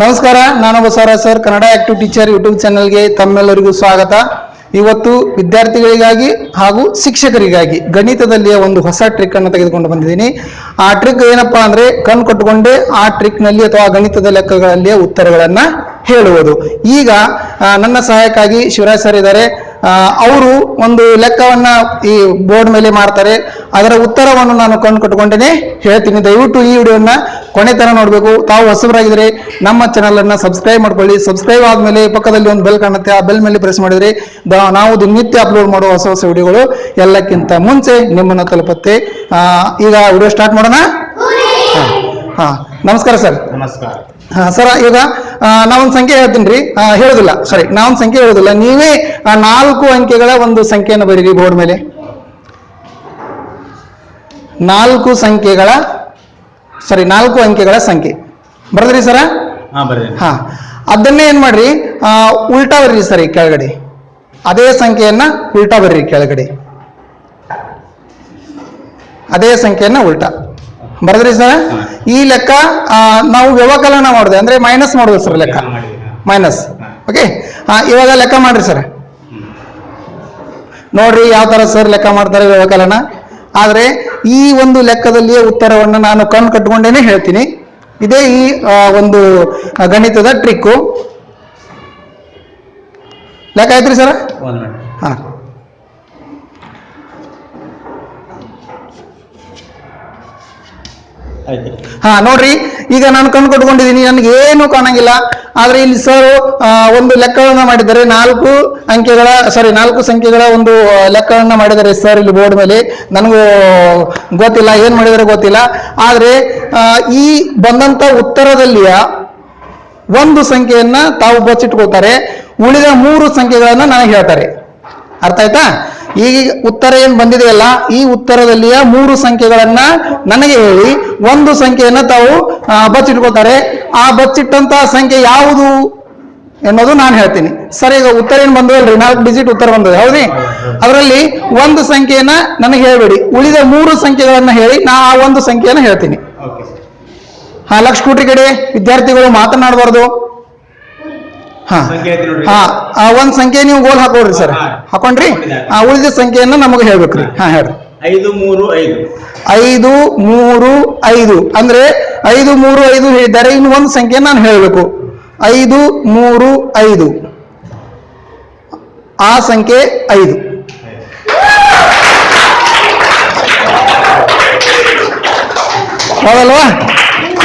ನಮಸ್ಕಾರ ನಾನು Basavaraj sir Kannada active teacher, YouTube ಚಾನೆಲ್ಗೆ ತಮ್ಮೆಲ್ಲರಿಗೂ ಸ್ವಾಗತ. ಇವತ್ತು ವಿದ್ಯಾರ್ಥಿಗಳಿಗಾಗಿ ಹಾಗೂ ಶಿಕ್ಷಕರಿಗಾಗಿ ಗಣಿತದಲ್ಲಿಯ ಒಂದು ಹೊಸ ಟ್ರಿಕ್ ಅನ್ನು ತೆಗೆದುಕೊಂಡು ಬಂದಿದ್ದೀನಿ. ಆ ಟ್ರಿಕ್ ಏನಪ್ಪಾ ಅಂದ್ರೆ ಕಣ್ ಕೊಟ್ಟುಕೊಂಡೇ ಆ ಟ್ರಿಕ್ನಲ್ಲಿ ಅಥವಾ ಗಣಿತದ ಲೆಕ್ಕಗಳಲ್ಲಿಯ ಉತ್ತರಗಳನ್ನ ಹೇಳುವುದು. ಈಗ ನನ್ನ ಸಹಾಯಕ್ಕಾಗಿ ಶಿವರಾಜ್ ಸರ್ ಇದ್ದಾರೆ. ಅವರು ಒಂದು ಲೆಕ್ಕವನ್ನ ಈ ಬೋರ್ಡ್ ಮೇಲೆ ಮಾಡ್ತಾರೆ. ಅದರ ಉತ್ತರವನ್ನು ನಾನು ಕಂಡು ಕಟ್ಕೊಂಡೇನೆ ಹೇಳ್ತೀನಿ ದಯವಿಟ್ಟು ಈ ವಿಡಿಯೋನ ಕೊನೆ ತರ ನೋಡಬೇಕು. ತಾವು ಹೊಸಬರಾಗಿದ್ರೆ ನಮ್ಮ ಚಾನಲ್ ಅನ್ನ ಸಬ್ಸ್ಕ್ರೈಬ್ ಮಾಡ್ಕೊಳ್ಳಿ. ಸಬ್ಸ್ಕ್ರೈಬ್ ಆದ್ಮೇಲೆ ಪಕ್ಕದಲ್ಲಿ ಒಂದು ಬೆಲ್ ಕಾಣುತ್ತೆ. ಆ ಬೆಲ್ ಮೇಲೆ ಪ್ರೆಸ್ ಮಾಡಿದ್ರೆ ದ- ನಾವು ದಿನನಿತ್ಯ ಅಪ್ಲೋಡ್ ಮಾಡುವ ಹೊಸ ಹೊಸ ವಿಡಿಯೋಗಳು ಎಲ್ಲಕ್ಕಿಂತ ಮುಂಚೆ ನಿಮ್ಮನ್ನ ತಲುಪುತ್ತೆ. ಆ, ಈಗ ವಿಡಿಯೋ ಸ್ಟಾರ್ಟ್ ಮಾಡೋಣ? ಹಾ, ಹಾ. ನಮಸ್ಕಾರ ಸರ್. ನಮಸ್ಕಾರ. ಹಾ ಸರ್ ಈಗ ನಾವೊಂದು ಸಂಖ್ಯೆ ಹೇಳ್ತೀನಿ ರೀ ಹೇಳುದಿಲ್ಲ. ಸಾರಿ ನಾವೊಂದು ಸಂಖ್ಯೆ ಹೇಳುದಿಲ್ಲ. ನೀವೇ ನಾಲ್ಕು ಅಂಕೆಗಳ ಒಂದು ಸಂಖ್ಯೆಯನ್ನು ಬರೀರಿ ಬೋರ್ಡ್ ಮೇಲೆ. ನಾಲ್ಕು ಸಂಖ್ಯೆಗಳ ಸಾರಿ ನಾಲ್ಕು ಅಂಕೆಗಳ ಸಂಖ್ಯೆ. ಬರದ್ರಿ ಸರ? ಹಾ ಅದನ್ನೇ ಏನ್ ಮಾಡ್ರಿ? ಉಲ್ಟಾ ಬರ್ರಿ ಸರಿ ಕೆಳಗಡೆ. ಅದೇ ಸಂಖ್ಯೆಯನ್ನ ಉಲ್ಟಾ ಬರ್ರಿ ಕೆಳಗಡೆ. ಅದೇ ಸಂಖ್ಯೆಯನ್ನ ಉಲ್ಟಾ. ಬರದ್ರಿ ಸರ್? ಈ ಲೆಕ್ಕ ನಾವು ವ್ಯವಕಲನ ಮಾಡಿದೆ ಅಂದ್ರೆ ಮೈನಸ್ ಮಾಡೋದು ಸರ್ ಲೆಕ್ಕ. ಮೈನಸ್. ಓಕೆ ಇವಾಗ ಲೆಕ್ಕ ಮಾಡ್ರಿ ಸರ್. ನೋಡ್ರಿ ಯಾವ ತರ ಸರ್ ಲೆಕ್ಕ ಮಾಡ್ತಾರೆ ವ್ಯವಕಲನ. ಆದ್ರೆ ಈ ಒಂದು ಲೆಕ್ಕದಲ್ಲಿಯೇ ಉತ್ತರವನ್ನು ನಾನು ಕಣ್ಣು ಕಟ್ಕೊಂಡೇನೆ ಹೇಳ್ತೀನಿ. ಇದೇ ಈ ಒಂದು ಗಣಿತದ ಟ್ರಿಕ್ಕು ಲೆಕ್ಕ ಆಯ್ತ್ರಿ ಸರ್. ಹಾ. ಹಾ, ನೋಡ್ರಿ, ಈಗ ನಾನು ಕಣ್ ಕೊಟ್ಕೊಂಡಿದ್ದೀನಿ ನನಗೆ ಏನು ಕಾಣಂಗಿಲ್ಲ. ಆದ್ರೆ ಇಲ್ಲಿ ಸರ್ ಒಂದು ಲೆಕ್ಕವನ್ನ ಮಾಡಿದ್ದಾರೆ. ನಾಲ್ಕು ಅಂಕೆಗಳ ಸಾರಿ ನಾಲ್ಕು ಸಂಖ್ಯೆಗಳ ಒಂದು ಲೆಕ್ಕವನ್ನ ಮಾಡಿದ್ದಾರೆ ಸರ್ ಇಲ್ಲಿ ಬೋರ್ಡ್ ಮೇಲೆ. ನನಗೂ ಗೊತ್ತಿಲ್ಲ, ಏನ್ ಮಾಡಿದರೆ ಗೊತ್ತಿಲ್ಲ. ಆದ್ರೆ ಈ ಬಂದಂತ ಉತ್ತರದಲ್ಲಿಯ ಒಂದು ಸಂಖ್ಯೆಯನ್ನ ತಾವು ಬಚ್ಚಿಟ್ಕೋತಾರೆ ಉಳಿದ ಮೂರು ಸಂಖ್ಯೆಗಳನ್ನ ನನಗೆ ಹೇಳ್ತಾರೆ. ಅರ್ಥ ಆಯ್ತಾ? ಈಗ ಉತ್ತರ ಏನ್ ಬಂದಿದೆಯಲ್ಲ ಈ ಉತ್ತರದಲ್ಲಿಯ ಮೂರು ಸಂಖ್ಯೆಗಳನ್ನ ನನಗೆ ಹೇಳಿ. ಒಂದು ಸಂಖ್ಯೆಯನ್ನ ತಾವು ಬಚ್ಚಿಟ್ಕೋತಾರೆ ಆ ಬಚ್ಚಿಟ್ಟಂತಹ ಸಂಖ್ಯೆ ಯಾವುದು ಎನ್ನೋದು ನಾನು ಹೇಳ್ತೀನಿ. ಸರಿ ಈಗ ಉತ್ತರ ಏನ್ ಬಂದದಲ್ರಿ ನಾಲ್ಕು ಡಿಜಿಟ್ ಉತ್ತರ ಬಂದದ ಹೌದಿ ಅದರಲ್ಲಿ ಒಂದು ಸಂಖ್ಯೆಯನ್ನ ನನಗೆ ಹೇಳ್ಬೇಡಿ. ಉಳಿದ ಮೂರು ಸಂಖ್ಯೆಗಳನ್ನ ಹೇಳಿ ನಾ ಆ ಒಂದು ಸಂಖ್ಯೆಯನ್ನು ಹೇಳ್ತೀನಿ. ಹಾ ಲಕ್ಷ ಕೋಟಿ ಕಡೆ ವಿದ್ಯಾರ್ಥಿಗಳು ಮಾತನಾಡಬಾರ್ದು. ಹಾ. ಸಂಖ್ಯೆ ಐತಿ ನೋಡ್ರಿ. ಹಾ ಆ ಒಂದ್ ಸಂಖ್ಯೆ ನೀವು ಗೋಲ್ ಹಾಕೋರಿ ಸರ್. ಹಾ. ಹಾಕೊಂಡ್ರಿ? ಆ ಉಳಿದ ಸಂಖ್ಯೆಯನ್ನ ನಮಗೆ ಹೇಳ್ಬೇಕ್ರಿ. ಹಾ. ಹೇಳ್ರಿ. ಐದು ಮೂರು ಐದು. ಐದು ಮೂರು ಐದು. ಅಂದ್ರೆ ಐದು ಮೂರು ಐದು ಹೇಳಿದ್ದಾರೆ ಇನ್ನು ಒಂದ್ ಸಂಖ್ಯೆ ನಾನು ಹೇಳಬೇಕು. ಐದು ಮೂರು ಐದು. ಆ ಸಂಖ್ಯೆ ಐದು. ಹೌದಲ್ವಾ?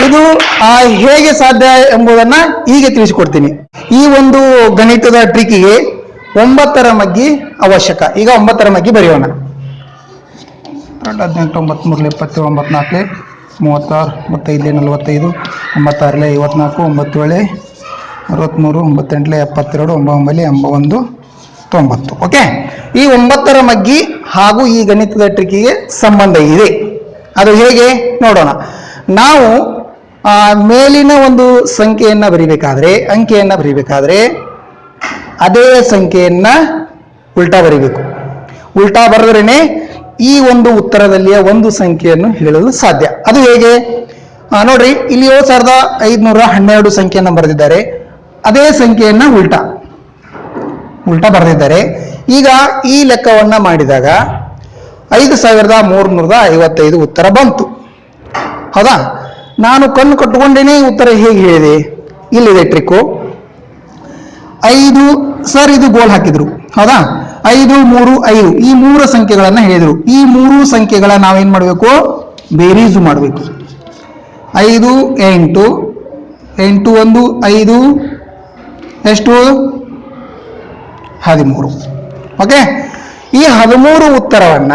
ಇದು ಹೇಗೆ ಸಾಧ್ಯ ಎಂಬುದನ್ನ ಈಗ ತಿಳಿಸಿಕೊಡ್ತೀನಿ. ಈ ಒಂದು ಗಣಿತದ ಟ್ರಿಕಿಗೆ ಒಂಬತ್ತರ ಮಗ್ಗಿ ಅವಶ್ಯಕ. ಈಗ ಒಂಬತ್ತರ ಮಗ್ಗಿ ಬರೆಯೋಣ. ಹದಿನೆಂಟು ಒಂಬತ್ಮೂರಲೆ ಇಪ್ಪತ್ತೇಳು ಒಂಬತ್ನಾಲ್ಕಲೆ ಮೂವತ್ತಾರು ಮೂವತ್ತೈದಲೆ ನಲವತ್ತೈದು ಒಂಬತ್ತಾರಲೆ ಐವತ್ನಾಲ್ಕು ಒಂಬತ್ತೇಳೆ ಅರವತ್ತ್ಮೂರು ಒಂಬತ್ತೆಂಟಲೆ ಎಪ್ಪತ್ತೆರಡು ಒಂಬೊಂಬಲೆ ಎಂಬ ಒಂದು ತೊಂಬತ್ತು. ಓಕೆ? ಈ ಒಂಬತ್ತರ ಮಗ್ಗಿ ಹಾಗೂ ಈ ಗಣಿತದ ಟ್ರಿಕಿಗೆ ಸಂಬಂಧ ಇದೆ. ಅದು ಹೇಗೆ? ನೋಡೋಣ. ನಾವು ಆ, ಮೇಲಿನ ಒಂದು ಸಂಖ್ಯೆಯನ್ನ ಬರಿಬೇಕಾದ್ರೆ ಅಂಕೆಯನ್ನ ಬರಿಬೇಕಾದ್ರೆ ಅದೇ ಸಂಖ್ಯೆಯನ್ನ ಉಲ್ಟಾ ಬರಿಬೇಕು. ಉಲ್ಟಾ ಬರೆದ್ರೇನೆ ಈ ಒಂದು ಉತ್ತರದಲ್ಲಿಯ ಒಂದು ಸಂಖ್ಯೆಯನ್ನು ಹೇಳಲು ಸಾಧ್ಯ. ಅದು ಹೇಗೆ? ನೋಡ್ರಿ ಇಲ್ಲಿ ಏಳು ಸಾವಿರದ ಐದುನೂರ ಹನ್ನೆರಡು ಸಂಖ್ಯೆಯನ್ನು ಬರೆದಿದ್ದಾರೆ. ಅದೇ ಸಂಖ್ಯೆಯನ್ನ ಉಲ್ಟಾ. ಉಲ್ಟಾ ಬರೆದಿದ್ದಾರೆ. ಈಗ ಈ ಲೆಕ್ಕವನ್ನ ಮಾಡಿದಾಗ ಐದು ಸಾವಿರದ ಮೂರ್ನೂರದ ಐವತ್ತೈದು ಉತ್ತರ ಬಂತು. ಹೌದಾ? ನಾನು ಕಣ್ಣು ಕಟ್ಟುಕೊಂಡೇನೆ ಉತ್ತರ ಹೇಗೆ ಹೇಳಿದೆ? ಇಲ್ಲಿದೆ ಟ್ರಿಕ್ಕು ಐದು ಸರ್ ಇದು ಗೋಲ್ ಹಾಕಿದ್ರು. ಹೌದಾ? ಐದು, ಮೂರು, ಐದು. ಈ ಮೂರು ಸಂಖ್ಯೆಗಳನ್ನ ಹೇಳಿದ್ರು. ಈ ಮೂರು ಸಂಖ್ಯೆಗಳ ನಾವೇನ್ ಮಾಡಬೇಕು? ಬೇರೀಸು ಮಾಡಬೇಕು. ಐದು, ಎಂಟು. ಎಂಟು, ಒಂದು, ಐದು. ಎಷ್ಟು? ಹದಿಮೂರು. ಓಕೆ ಈ ಹದಿಮೂರು ಉತ್ತರವನ್ನ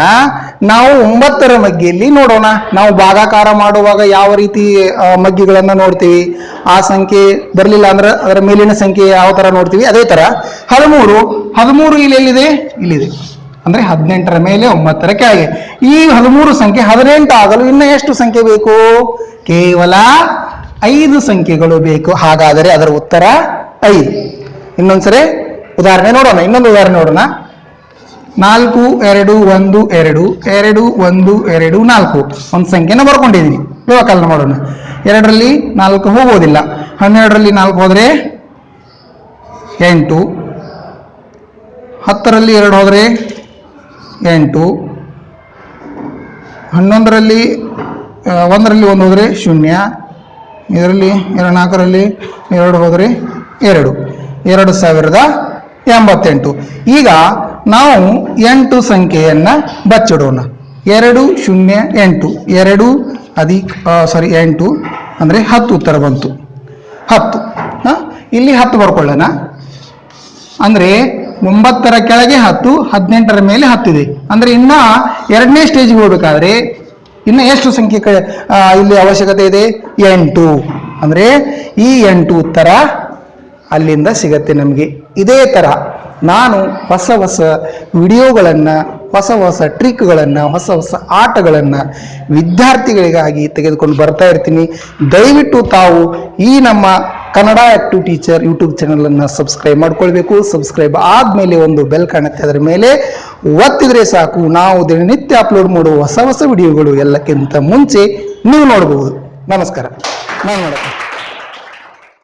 ನಾವು ಒಂಬತ್ತರ ಮಗ್ಗಿಯಲ್ಲಿ ನೋಡೋಣ. ನಾವು ಭಾಗಾಕಾರ ಮಾಡುವಾಗ ಯಾವ ರೀತಿ ಮಗ್ಗಿಗಳನ್ನು ನೋಡ್ತೀವಿ? ಆ ಸಂಖ್ಯೆ ಬರಲಿಲ್ಲ ಅಂದ್ರೆ ಅದರ ಮೇಲಿನ ಸಂಖ್ಯೆ ಯಾವ ತರ ನೋಡ್ತೀವಿ? ಅದೇ ತರ ಹದಿಮೂರು. ಹದಿಮೂರು ಇಲ್ಲಿ ಎಲ್ಲಿದೆ? ಇಲ್ಲಿದೆ. ಅಂದ್ರೆ ಹದಿನೆಂಟರ ಮೇಲೆ ಒಂಬತ್ತರ ಕೆಳಗೆ ಈ ಹದಿಮೂರು ಸಂಖ್ಯೆ ಹದಿನೆಂಟು ಆಗಲು ಇನ್ನು ಎಷ್ಟು ಸಂಖ್ಯೆ ಬೇಕು? ಕೇವಲ ಐದು ಸಂಖ್ಯೆಗಳು ಬೇಕು. ಹಾಗಾದರೆ ಅದರ ಉತ್ತರ ಐದು. ಇನ್ನೊಂದ್ಸರಿ ಉದಾಹರಣೆ ನೋಡೋಣ. ಇನ್ನೊಂದು ಉದಾಹರಣೆ ನೋಡೋಣ. ನಾಲ್ಕು, ಎರಡು, ಒಂದು, ಎರಡು ಎರಡು, ಒಂದು, ಎರಡು, ನಾಲ್ಕು. ಒಂದು ಸಂಖ್ಯೆನ ಬರ್ಕೊಂಡಿದ್ದೀನಿ ವ್ಯವಕಲನ ಮಾಡೋಣ ಎರಡರಲ್ಲಿ ನಾಲ್ಕು ಹೋಗೋದಿಲ್ಲ. ಹನ್ನೆರಡರಲ್ಲಿ ನಾಲ್ಕು ಹೋದರೆ ಎಂಟು. ಹತ್ತರಲ್ಲಿ ಎರಡು ಹೋದರೆ ಎಂಟು. ಹನ್ನೊಂದರಲ್ಲಿ ಒಂದರಲ್ಲಿ ಒಂದು ಹೋದರೆ ಶೂನ್ಯ. ಇದರಲ್ಲಿ ಎರಡು, ನಾಲ್ಕರಲ್ಲಿ ಎರಡು ಹೋದರೆ ಎರಡು. ಎರಡು ಸಾವಿರದ ಎಂಬತ್ತೆಂಟು. ಈಗ ನಾವು ಎಂಟು ಸಂಖ್ಯೆಯನ್ನು ಬಚ್ಚಿಡೋಣ. ಎರಡು ಶೂನ್ಯ ಎಂಟು. ಎರಡು ಅದಿ ಸಾರಿ ಎಂಟು ಅಂದರೆ ಹತ್ತು ಉತ್ತರ ಬಂತು. ಹತ್ತು ಹಾಂ ಇಲ್ಲಿ ಹತ್ತು ಬರ್ಕೊಳ್ಳೋಣ. ಅಂದರೆ ಒಂಬತ್ತರ ಕೆಳಗೆ ಹತ್ತು, ಹದಿನೆಂಟರ ಮೇಲೆ ಹತ್ತಿದೆ ಅಂದರೆ ಇನ್ನು ಎರಡನೇ ಸ್ಟೇಜ್ಗೆ ಹೋಗಬೇಕಾದ್ರೆ ಇನ್ನು ಎಷ್ಟು ಸಂಖ್ಯೆ ಕ ಇಲ್ಲಿ ಅವಶ್ಯಕತೆ ಇದೆ? ಎಂಟು. ಅಂದರೆ ಈ ಎಂಟು ಉತ್ತರ ಅಲ್ಲಿಂದ ಸಿಗತ್ತೆ ನಮಗೆ. ಇದೇ ಥರ ನಾನು ಹೊಸ ಹೊಸ ವಿಡಿಯೋಗಳನ್ನು, ಹೊಸ ಹೊಸ ಟ್ರಿಕ್ಗಳನ್ನು, ಹೊಸ ಹೊಸ ಆಟಗಳನ್ನು ವಿದ್ಯಾರ್ಥಿಗಳಿಗಾಗಿ ತೆಗೆದುಕೊಂಡು ಬರ್ತಾ ಇರ್ತೀನಿ. ದಯವಿಟ್ಟು ತಾವು ಈ ನಮ್ಮ ಕನ್ನಡ ಆ್ಯಕ್ಟಿವ್ ಟೀಚರ್ ಯೂಟ್ಯೂಬ್ ಚಾನಲನ್ನು ಸಬ್ಸ್ಕ್ರೈಬ್ ಮಾಡ್ಕೊಳ್ಬೇಕು. ಸಬ್ಸ್ಕ್ರೈಬ್ ಆದಮೇಲೆ ಒಂದು ಬೆಲ್ ಕಾಣುತ್ತೆ ಅದರ ಮೇಲೆ. ಒತ್ತಿದ್ರೆ ಸಾಕು, ನಾವು ದಿನನಿತ್ಯ ಅಪ್ಲೋಡ್ ಮಾಡುವ ಹೊಸ ಹೊಸ ವಿಡಿಯೋಗಳು ಎಲ್ಲಕ್ಕಿಂತ ಮುಂಚೆ ನೀವು ನೋಡಬಹುದು ನಮಸ್ಕಾರ. ನಾನು ಮಾಡಕ್ಕೆ